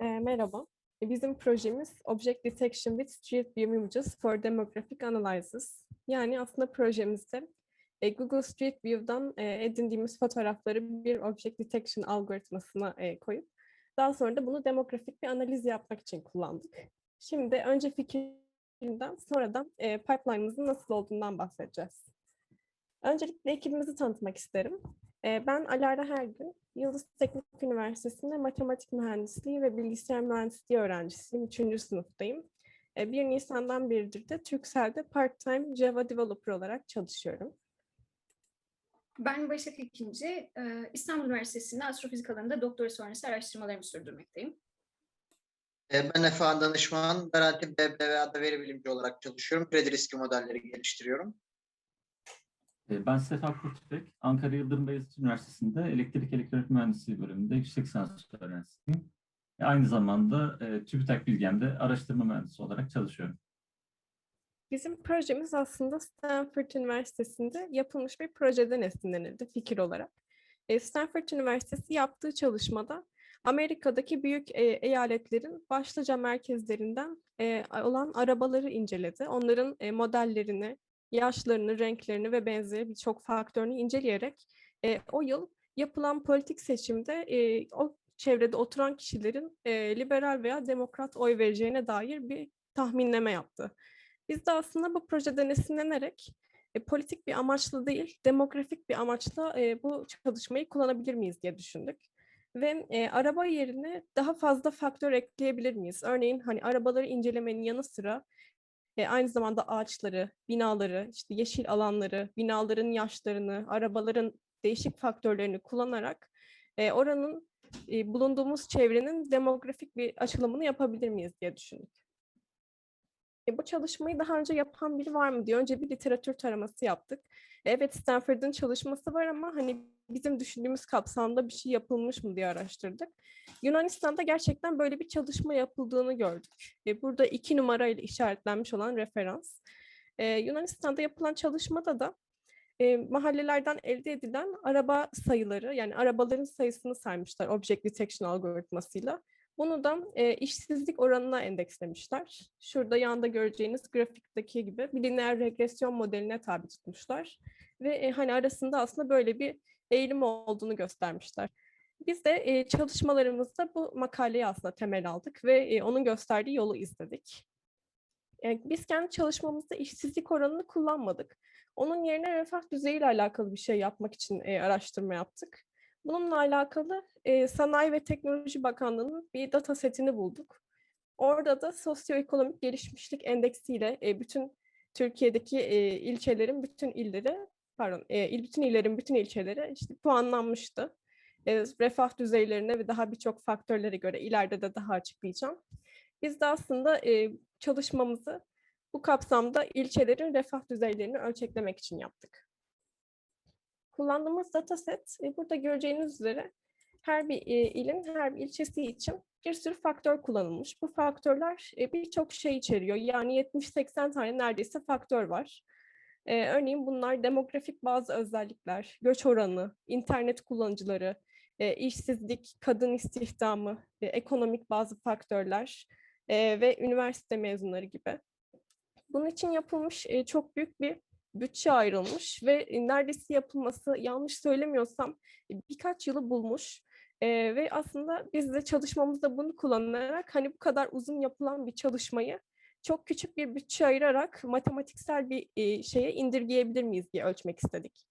E, merhaba. Bizim projemiz Object Detection with Street View Images for Demographic Analysis. Yani aslında projemizde e, Google Street View'dan e, edindiğimiz fotoğrafları bir Object Detection algoritmasına e, koyup daha sonra da bunu demografik bir analiz yapmak için kullandık. Şimdi önce fikrinden sonra da e, pipeline'ımızın nasıl olduğundan bahsedeceğiz. Öncelikle ekibimizi tanıtmak isterim. E, Ben Alara Hergün, Yıldız Teknik Üniversitesi'nde matematik mühendisliği ve bilgisayar mühendisliği öğrencisiyim. Üçüncü sınıftayım. E, 1 Nisan'dan beridir de Turkcell'de part-time Java developer olarak çalışıyorum. Ben Başak İkinci, e, İstanbul Üniversitesi'nde astrofizik alanında doktora sonrası araştırmalarımı sürdürmekteyim. E, Ben Efehan Danışman, Garanti BBVA'da veri bilimci olarak çalışıyorum. Kredi riski modelleri geliştiriyorum. E, Ben Sefa Kurtüpek, Ankara Yıldırım Beyazıt Üniversitesi'nde Elektrik Elektronik Mühendisliği bölümünde yüksek lisans öğrencisiyim. Aynı zamanda e, TÜBİTAK Bilgem'de araştırma mühendisi olarak çalışıyorum. Bizim projemiz aslında Stanford Üniversitesi'nde yapılmış bir projeden esinlenildi fikir olarak. E, Stanford Üniversitesi yaptığı çalışmada Amerika'daki büyük e, eyaletlerin başlıca merkezlerinden olan arabaları inceledi. Onların modellerini, yaşlarını, renklerini ve benzeri birçok faktörünü inceleyerek e, o yıl yapılan politik seçimde e, o çevrede oturan kişilerin e, liberal veya demokrat oy vereceğine dair bir tahminleme yaptı. Biz de aslında bu projeden esinlenerek e, politik bir amaçla değil, demografik bir amaçla e, bu çalışmayı kullanabilir miyiz diye düşündük. Ve e, araba yerine daha fazla faktör ekleyebilir miyiz? Örneğin hani arabaları incelemenin yanı sıra e, aynı zamanda ağaçları, binaları, işte yeşil alanları, binaların yaşlarını, arabaların değişik faktörlerini kullanarak e, oranın e, bulunduğumuz çevrenin demografik bir açılımını yapabilir miyiz diye düşündük. E, bu çalışmayı daha önce yapan biri var mı diye önce bir literatür taraması yaptık. Evet Stanford'ın çalışması var ama hani bizim düşündüğümüz kapsamda bir şey yapılmış mı diye araştırdık. Yunanistan'da gerçekten böyle bir çalışma yapıldığını gördük. E, burada iki numarayla işaretlenmiş olan referans. E, Yunanistan'da yapılan çalışmada da e, mahallelerden elde edilen araba sayıları yani arabaların sayısını saymışlar Object Detection algoritmasıyla. Bunu da e, işsizlik oranına endekslemişler. Şurada yanda göreceğiniz grafikteki gibi bir lineer regresyon modeline tabi tutmuşlar. Ve e, hani arasında aslında böyle bir eğilim olduğunu göstermişler. Biz de e, çalışmalarımızda bu makaleyi aslında temel aldık ve e, onun gösterdiği yolu izledik. Yani biz kendi çalışmamızda işsizlik oranını kullanmadık. Onun yerine refah düzeyiyle alakalı bir şey yapmak için e, araştırma yaptık. Bununla alakalı e, Sanayi ve Teknoloji Bakanlığı'nın bir data setini bulduk. Orada da sosyoekonomik gelişmişlik endeksiyle e, bütün Türkiye'deki e, ilçelerin bütün illeri, pardon, e, il- bütün illerin bütün ilçeleri işte puanlanmıştı. E, refah düzeylerine ve daha birçok faktörlere göre ileride de daha açıklayacağım. Biz de aslında e, çalışmamızı bu kapsamda ilçelerin refah düzeylerini ölçeklemek için yaptık. Kullandığımız dataset e, burada göreceğiniz üzere her bir e, ilin her bir ilçesi için bir sürü faktör kullanılmış. Bu faktörler e, birçok şey içeriyor. Yani 70-80 tane neredeyse faktör var. E, örneğin bunlar demografik bazı özellikler, göç oranı, internet kullanıcıları, e, işsizlik, kadın istihdamı, e, ekonomik bazı faktörler e, ve üniversite mezunları gibi. Bunun için yapılmış e, çok büyük bir bütçe ayrılmış ve e, neredeyse yapılması yanlış söylemiyorsam e, birkaç yılı bulmuş. E, ve aslında biz de çalışmamızda bunu kullanarak hani bu kadar uzun yapılan bir çalışmayı çok küçük bir bütçe ayırarak matematiksel bir e, şeye indirgeyebilir miyiz diye ölçmek istedik.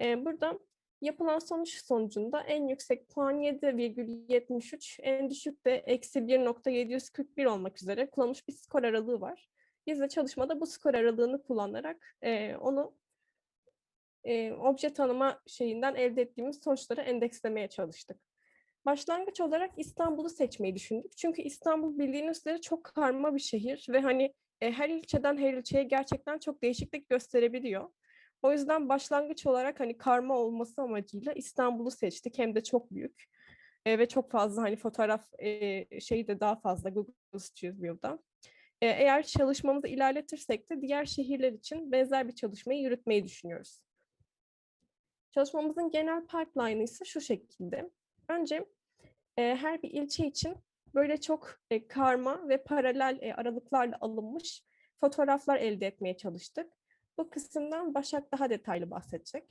E, burada yapılan sonuç sonucunda en yüksek puan 7,73, en düşük de eksi 1.741 olmak üzere kullanılmış bir skor aralığı var. Biz de çalışmada bu skor aralığını kullanarak e, onu e, obje tanıma şeyinden elde ettiğimiz sonuçları endekslemeye çalıştık. Başlangıç olarak İstanbul'u seçmeyi düşündük. Çünkü İstanbul bildiğiniz üzere çok karma bir şehir ve hani e, her ilçeden her ilçeye gerçekten çok değişiklik gösterebiliyor. O yüzden başlangıç olarak hani karma olması amacıyla İstanbul'u seçtik. Hem de çok büyük e, ve çok fazla hani fotoğraf e, şeyi de daha fazla Google Street View'da. E, Eğer çalışmamızı ilerletirsek de diğer şehirler için benzer bir çalışmayı yürütmeyi düşünüyoruz. Çalışmamızın genel pipeline'ı ise şu şekilde. Önce e, her bir ilçe için böyle çok e, karma ve paralel e, aralıklarla alınmış fotoğraflar elde etmeye çalıştık. Bu kısımdan Başak daha detaylı bahsedecek.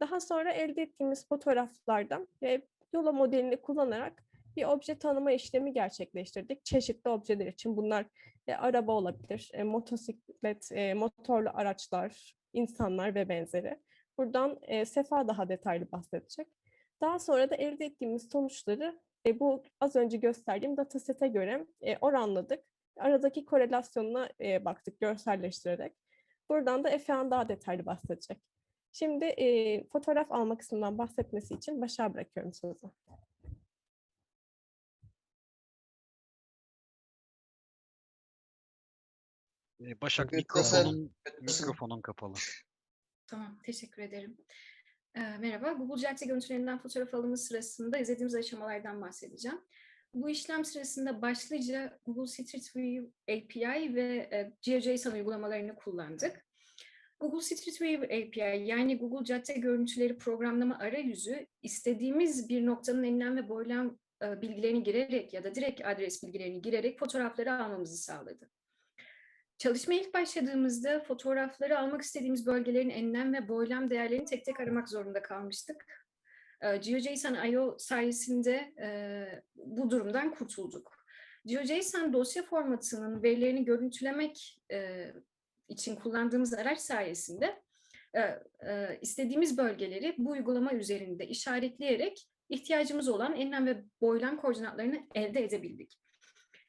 Daha sonra elde ettiğimiz fotoğraflardan e, Yola modelini kullanarak bir obje tanıma işlemi gerçekleştirdik. Çeşitli objeler için bunlar e, araba olabilir, e, motosiklet, e, motorlu araçlar, insanlar ve benzeri. Buradan e, Sefa daha detaylı bahsedecek. Daha sonra da elde ettiğimiz sonuçları e, bu az önce gösterdiğim datasete göre e, oranladık. Aradaki korelasyonuna e, baktık görselleştirerek. Buradan da Efehan daha detaylı bahsedecek. Şimdi e, fotoğraf alma kısmından bahsetmesi için Başak'a bırakıyorum sözü. Ee, Başak mikrofonun mikrofonun kapalı. Tamam, teşekkür ederim. Ee, merhaba, Google GRT görüntülerinden fotoğraf alımı sırasında izlediğimiz aşamalardan bahsedeceğim. Bu işlem sırasında başlıca Google Street View API ve GeoJSON uygulamalarını kullandık. Google Street View API yani Google Cadde Görüntüleri Programlama Arayüzü istediğimiz bir noktanın enlem ve boylam bilgilerini girerek ya da direkt adres bilgilerini girerek fotoğrafları almamızı sağladı. Çalışmaya ilk başladığımızda fotoğrafları almak istediğimiz bölgelerin enlem ve boylam değerlerini tek tek aramak zorunda kalmıştık. Ee, GeoJSON IO sayesinde e, bu durumdan kurtulduk. GeoJSON dosya formatının verilerini görüntülemek e, için kullandığımız araç sayesinde e, istediğimiz bölgeleri bu uygulama üzerinde işaretleyerek ihtiyacımız olan enlem ve boylam koordinatlarını elde edebildik.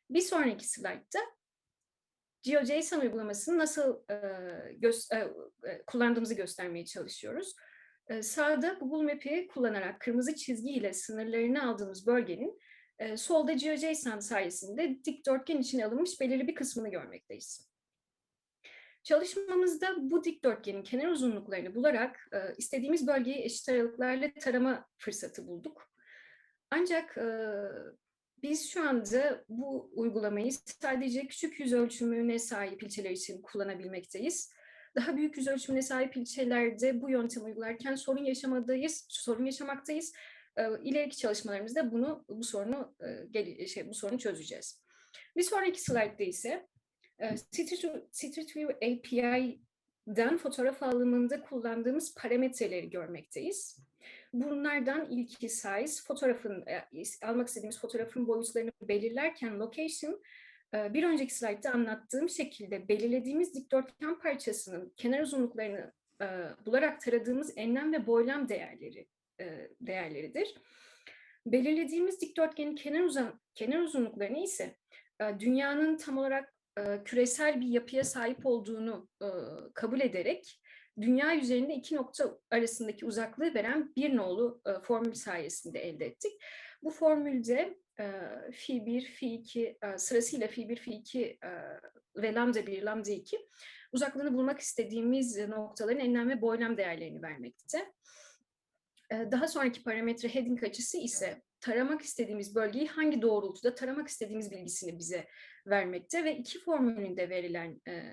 Bir sonraki slaytta GeoJSON uygulamasını nasıl e, göz, e, kullandığımızı göstermeye çalışıyoruz. E, sağda Google Map'i kullanarak kırmızı çizgiyle sınırlarını aldığımız bölgenin e, solda GeoJSON sayesinde dikdörtgen içine alınmış belirli bir kısmını görmekteyiz. Çalışmamızda bu dikdörtgenin kenar uzunluklarını bularak e, istediğimiz bölgeyi eşit aralıklarla tarama fırsatı bulduk. Ancak e, biz şu anda bu uygulamayı sadece küçük yüz ölçümüne sahip ilçeler için kullanabilmekteyiz. Daha büyük yüz ölçümüne sahip ilçelerde bu yöntemi uygularken sorun yaşamadayız, sorun yaşamaktayız. Ee, İleriki çalışmalarımızda bunu bu sorunu e, şey bu sorunu çözeceğiz. Bir sonraki slaytta ise e, Street Street View API'den fotoğraf alımında kullandığımız parametreleri görmekteyiz. Bunlardan ilki size, fotoğrafın, e, almak istediğimiz fotoğrafın boyutlarını belirlerken location, e, bir önceki slaytta anlattığım şekilde belirlediğimiz dikdörtgen parçasının kenar uzunluklarını e, bularak taradığımız enlem ve boylam değerleri değerleridir. Belirlediğimiz dikdörtgenin kenar, uzun, kenar uzunluklarını ise dünyanın tam olarak küresel bir yapıya sahip olduğunu kabul ederek dünya üzerinde iki nokta arasındaki uzaklığı veren bir nolu e, formül sayesinde elde ettik. Bu formülde e, fi 1, fi 2 e, sırasıyla fi 1, fi 2 e, ve lambda 1, lambda 2 uzaklığını bulmak istediğimiz noktaların enlem ve boylam değerlerini vermekte. E, daha sonraki parametre heading açısı ise taramak istediğimiz bölgeyi hangi doğrultuda taramak istediğimiz bilgisini bize vermekte ve iki formülünde verilen e,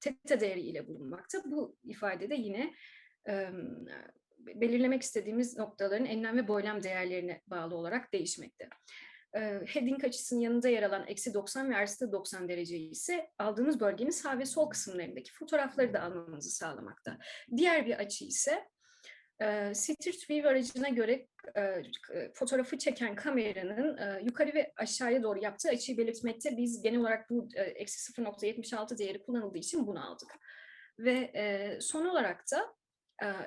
teta değeri ile bulunmakta. Bu ifadede yine e, belirlemek istediğimiz noktaların enlem ve boylam değerlerine bağlı olarak değişmekte. E, heading açısının yanında yer alan eksi 90 ve artı 90 derece ise aldığımız bölgenin sağ ve sol kısımlarındaki fotoğrafları da almamızı sağlamakta. Diğer bir açı ise e, Street View aracına göre e, fotoğrafı çeken kameranın e, yukarı ve aşağıya doğru yaptığı açıyı belirtmekte. Biz genel olarak bu e, eksi 0.76 değeri kullanıldığı için bunu aldık. Ve son olarak da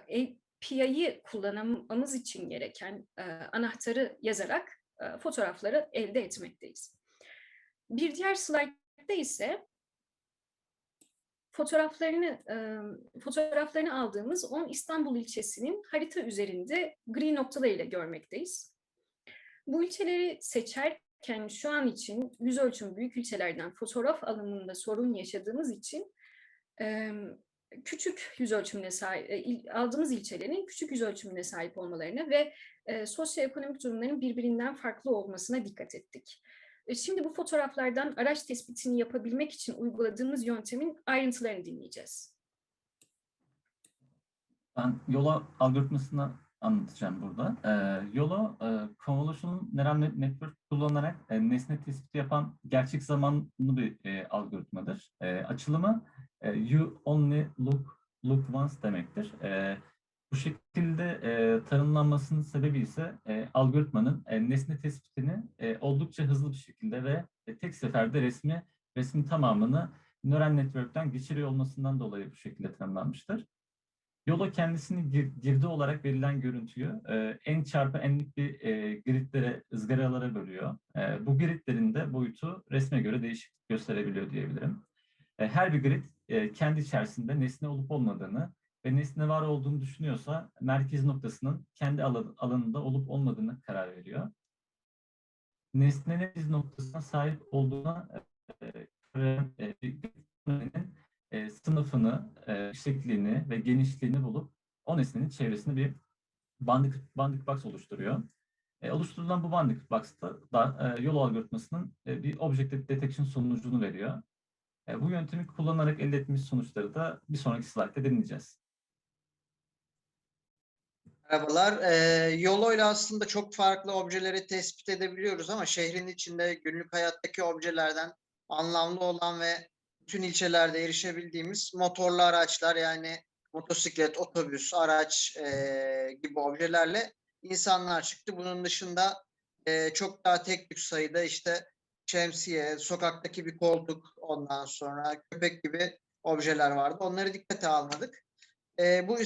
API'yi kullanmamız için gereken anahtarı yazarak fotoğrafları elde etmekteyiz. Bir diğer slaytta ise fotoğraflarını fotoğraflarını aldığımız 10 İstanbul ilçesinin harita üzerinde gri noktalarıyla görmekteyiz. Bu ilçeleri seçerken şu an için yüz ölçüm büyük ilçelerden fotoğraf alımında sorun yaşadığımız için küçük yüz ölçümüne sahip e, aldığımız ilçelerin küçük yüz ölçümüne sahip olmalarına ve sosyoekonomik durumların birbirinden farklı olmasına dikkat ettik. Şimdi bu fotoğraflardan araç tespitini yapabilmek için uyguladığımız yöntemin ayrıntılarını dinleyeceğiz. Ben yola algoritmasına anlatacağım burada. Ee, YOLO, e, Convolutional Neural Net- Network kullanarak e, nesne tespiti yapan gerçek zamanlı bir e, algoritmadır. E, açılımı e, You Only Look Look Once demektir. E, bu şekilde e, tanımlanmasının sebebi ise e, algoritmanın e, nesne tespitini e, oldukça hızlı bir şekilde ve e, tek seferde resmi resmin tamamını nöral network'ten geçiriyor olmasından dolayı bu şekilde tanımlanmıştır. YOLO kendisini gir- girdi olarak verilen görüntüyü e, en çarpı enlik bir e, gridlere, ızgaralara bölüyor. E, bu gridlerin de boyutu resme göre değişiklik gösterebiliyor diyebilirim. E, her bir grid e, kendi içerisinde nesne olup olmadığını ve nesne var olduğunu düşünüyorsa merkez noktasının kendi alan- alanında olup olmadığını karar veriyor. Nesnenin noktasına sahip olduğuna e, e, gridlerin, e, sınıfını, e, şeklini ve genişliğini bulup o nesnenin çevresinde bir bandik, bandik box oluşturuyor. E, oluşturulan bu bandik box'ta da e, yol algoritmasının e, bir objective detection sonucunu veriyor. E, bu yöntemi kullanarak elde etmiş sonuçları da bir sonraki slaytta deneyeceğiz. Merhabalar. Ee, Yolo'yla aslında çok farklı objeleri tespit edebiliyoruz ama şehrin içinde günlük hayattaki objelerden anlamlı olan ve bütün ilçelerde erişebildiğimiz motorlu araçlar yani motosiklet, otobüs, araç e, gibi objelerle insanlar çıktı. Bunun dışında e, çok daha tek tük sayıda işte şemsiye, sokaktaki bir koltuk ondan sonra köpek gibi objeler vardı. Onları dikkate almadık. E, bu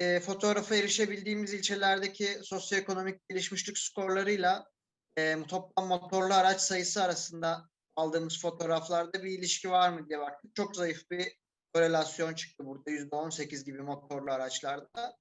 e, fotoğrafa erişebildiğimiz ilçelerdeki sosyoekonomik gelişmişlik skorlarıyla e, toplam motorlu araç sayısı arasında aldığımız fotoğraflarda bir ilişki var mı diye baktık. Çok zayıf bir korelasyon çıktı burada %18 gibi motorlu araçlarda.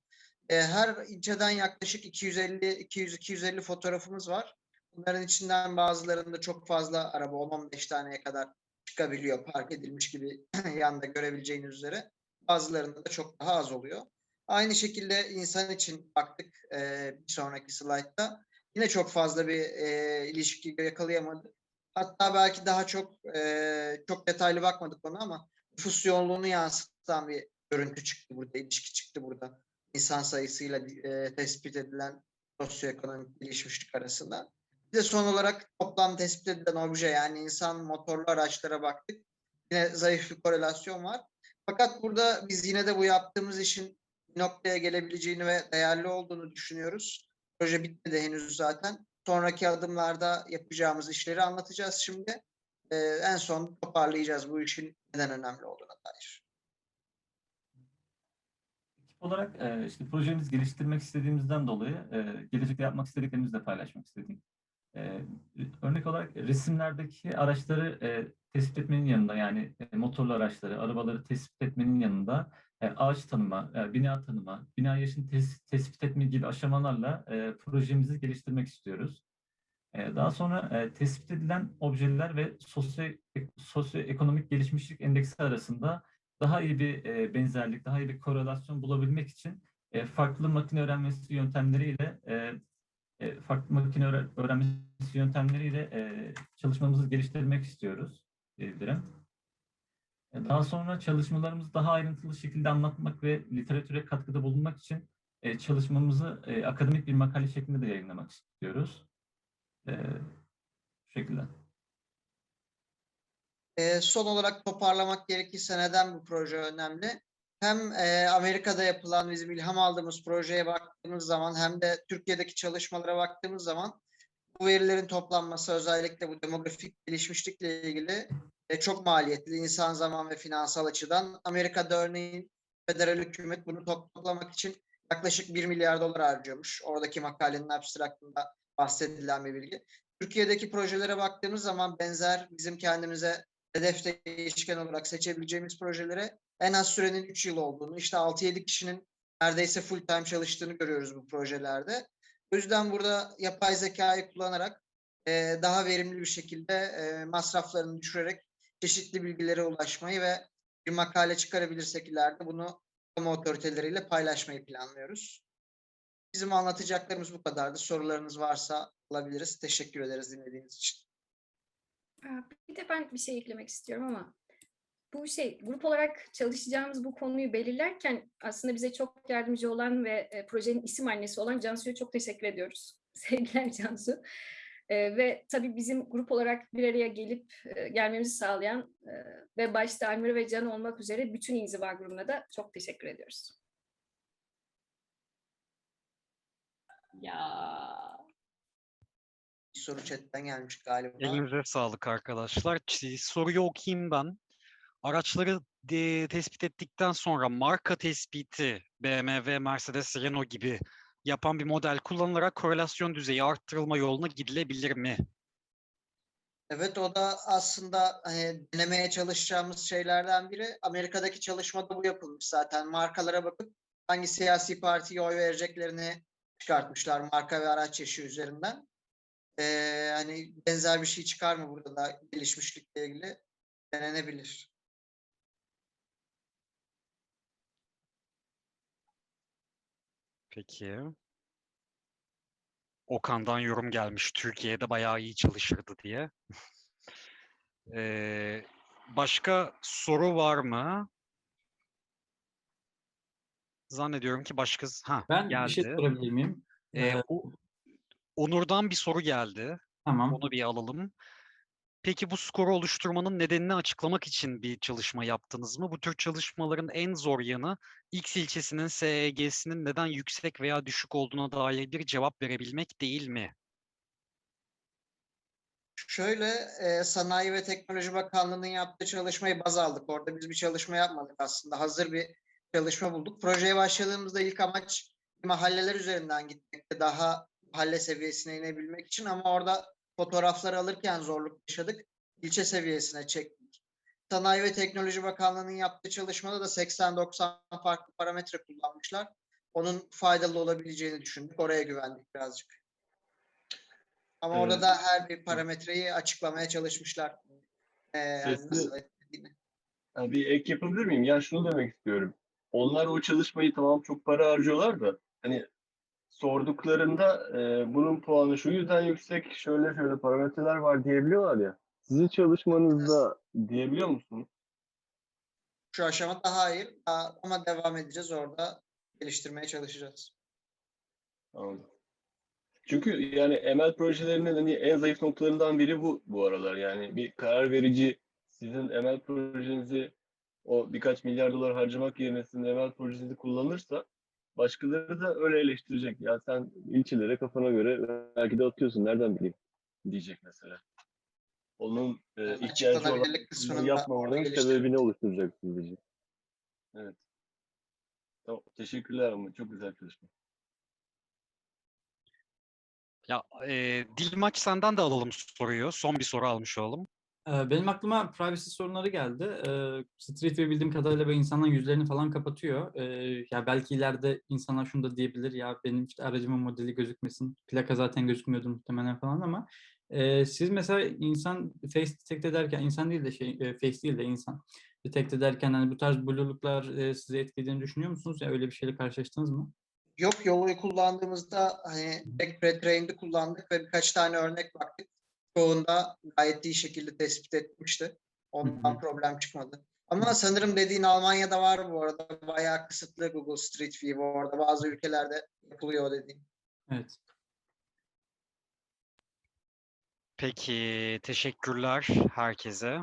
E, her ilçeden yaklaşık 250-200-250 fotoğrafımız var. Bunların içinden bazılarında çok fazla araba 10-15 taneye kadar çıkabiliyor park edilmiş gibi yanda görebileceğiniz üzere. Bazılarında da çok daha az oluyor. Aynı şekilde insan için baktık e, bir sonraki slaytta. Yine çok fazla bir e, ilişki yakalayamadık. Hatta belki daha çok e, çok detaylı bakmadık ona ama nüfus yoğunluğunu yansıtan bir görüntü çıktı burada, ilişki çıktı burada. İnsan sayısıyla e, tespit edilen sosyoekonomik gelişmişlik arasında. Bir de son olarak toplam tespit edilen obje yani insan motorlu araçlara baktık. Yine zayıf bir korelasyon var. Fakat burada biz yine de bu yaptığımız işin noktaya gelebileceğini ve değerli olduğunu düşünüyoruz. Proje bitmedi henüz zaten. Sonraki adımlarda yapacağımız işleri anlatacağız şimdi. Ee, en son toparlayacağız bu işin neden önemli olduğuna dair. Ekip olarak e, işte projemizi geliştirmek istediğimizden dolayı e, gelecekte yapmak istediklerimizi de paylaşmak istedik. E, örnek olarak resimlerdeki araçları e, tespit etmenin yanında yani e, motorlu araçları, arabaları tespit etmenin yanında e, ağaç tanıma, e, bina tanıma, bina yaşını tes- tespit etme gibi aşamalarla e, projemizi geliştirmek istiyoruz. E, daha sonra e, tespit edilen objeler ve sosyo sosyoekonomik gelişmişlik endeksi arasında daha iyi bir e, benzerlik, daha iyi bir korelasyon bulabilmek için e, farklı makine öğrenmesi yöntemleriyle e, e, farklı makine öğre- öğrenmesi yöntemleriyle e, çalışmamızı geliştirmek istiyoruz diyebilirim. Daha sonra çalışmalarımızı daha ayrıntılı şekilde anlatmak ve literatüre katkıda bulunmak için e, çalışmamızı e, akademik bir makale şeklinde de yayınlamak istiyoruz. E, bu şekilde. Son olarak toparlamak gerekirse neden bu proje önemli? Hem Amerika'da yapılan bizim ilham aldığımız projeye baktığımız zaman hem de Türkiye'deki çalışmalara baktığımız zaman bu verilerin toplanması özellikle bu demografik gelişmişlikle ilgili e, çok maliyetli insan zaman ve finansal açıdan. Amerika'da örneğin federal hükümet bunu toplamak için yaklaşık 1 milyar dolar harcıyormuş. Oradaki makalenin abstraktında bahsedilen bir bilgi. Türkiye'deki projelere baktığımız zaman benzer bizim kendimize hedef değişken olarak seçebileceğimiz projelere en az sürenin 3 yıl olduğunu, işte 6-7 kişinin neredeyse full time çalıştığını görüyoruz bu projelerde. O yüzden burada yapay zekayı kullanarak daha verimli bir şekilde masraflarını düşürerek çeşitli bilgilere ulaşmayı ve bir makale çıkarabilirsek ileride bunu kamu otoriteleriyle paylaşmayı planlıyoruz. Bizim anlatacaklarımız bu kadardı. Sorularınız varsa alabiliriz. Teşekkür ederiz dinlediğiniz için. Aa, Bir de ben bir şey eklemek istiyorum ama bu şey grup olarak çalışacağımız bu konuyu belirlerken aslında bize çok yardımcı olan ve e, projenin isim annesi olan Cansu'ya çok teşekkür ediyoruz. Sevgiler Cansu. E, ve tabii bizim grup olarak bir araya gelip e, gelmemizi sağlayan e, ve başta Almira ve Can olmak üzere bütün İnziva grubuna da çok teşekkür ediyoruz. Ya. Bir soru chatten gelmiş galiba. Elinize sağlık arkadaşlar. Soruyu okuyayım ben. Araçları de- tespit ettikten sonra marka tespiti BMW, Mercedes, Renault gibi yapan bir model kullanılarak korelasyon düzeyi arttırılma yoluna gidilebilir mi? Evet o da aslında hani, denemeye çalışacağımız şeylerden biri. Amerika'daki çalışmada bu yapılmış zaten. Markalara bakıp hangi siyasi partiye oy vereceklerini çıkartmışlar marka ve araç yaşı üzerinden. Ee, hani benzer bir şey çıkar mı burada da gelişmişlikle ilgili denenebilir. Peki. Okan'dan yorum gelmiş. Türkiye'de bayağı iyi çalışırdı diye. Ee, başka soru var mı? Zannediyorum ki başka ha Ben geldi. bir şey sorabilir miyim? Ee, Ee, o- Onur'dan bir soru geldi. tamam. Onu bir alalım. Peki bu skoru oluşturmanın nedenini açıklamak için bir çalışma yaptınız mı? Bu tür çalışmaların en zor yanı X ilçesinin SEG'sinin neden yüksek veya düşük olduğuna dair bir cevap verebilmek değil mi? Şöyle e, Sanayi ve Teknoloji Bakanlığı'nın yaptığı çalışmayı baz aldık. Orada biz bir çalışma yapmadık aslında. Hazır bir çalışma bulduk. Projeye başladığımızda ilk amaç mahalleler üzerinden gitmekti. Daha mahalle seviyesine inebilmek için ama orada fotoğrafları alırken zorluk yaşadık. İlçe seviyesine çektik. Sanayi ve Teknoloji Bakanlığı'nın yaptığı çalışmada da 80-90 farklı parametre kullanmışlar. Onun faydalı olabileceğini düşündük. Oraya güvendik birazcık. Ama orada Evet. da her bir parametreyi açıklamaya çalışmışlar. Ee, yani nasıl bir ek yapabilir miyim? Ya şunu demek istiyorum. Onlar o çalışmayı tamam çok para harcıyorlar da hani sorduklarında e, bunun puanı şu yüzden yüksek, şöyle şöyle parametreler var diyebiliyorlar ya. Sizin çalışmanızda diyebiliyor musunuz? Şu aşamada hayır Daha- ama devam edeceğiz orada geliştirmeye çalışacağız. Anladım. Çünkü yani ML projelerinin hani en zayıf noktalarından biri bu bu aralar. Yani bir karar verici sizin ML projenizi o birkaç milyar dolar harcamak yerine sizin ML projenizi kullanırsa başkaları da öyle eleştirecek. Ya sen ilçelere kafana göre belki de atıyorsun nereden bileyim diyecek mesela. Onun e, ihtiyacı olan yapmamanın sebebini oluşturacak sizce. Evet. Tamam, teşekkürler ama çok güzel çalışma. Ya e, Dilmaç senden de alalım soruyu. Son bir soru almış olalım. Ee, Benim aklıma privacy sorunları geldi. Ee, Street View bildiğim kadarıyla böyle insanların yüzlerini falan kapatıyor. Ee, ya belki ileride insanlar şunu da diyebilir ya benim işte aracımın modeli gözükmesin. Plaka zaten gözükmüyordu muhtemelen falan ama e, siz mesela insan face detect ederken insan değil de şey e, face değil de insan detect ederken hani bu tarz blue'luklar e, sizi etkilediğini düşünüyor musunuz? Ya öyle bir şeyle karşılaştınız mı? Yok yolu kullandığımızda hani pre-trained'i kullandık ve birkaç tane örnek baktık. Çoğunda gayet iyi şekilde tespit etmişti. Ondan hı. problem çıkmadı. Ama sanırım dediğin Almanya'da var bu arada. Bayağı kısıtlı Google Street View orada. Bazı ülkelerde yapılıyor dediğin. Evet. Peki teşekkürler herkese.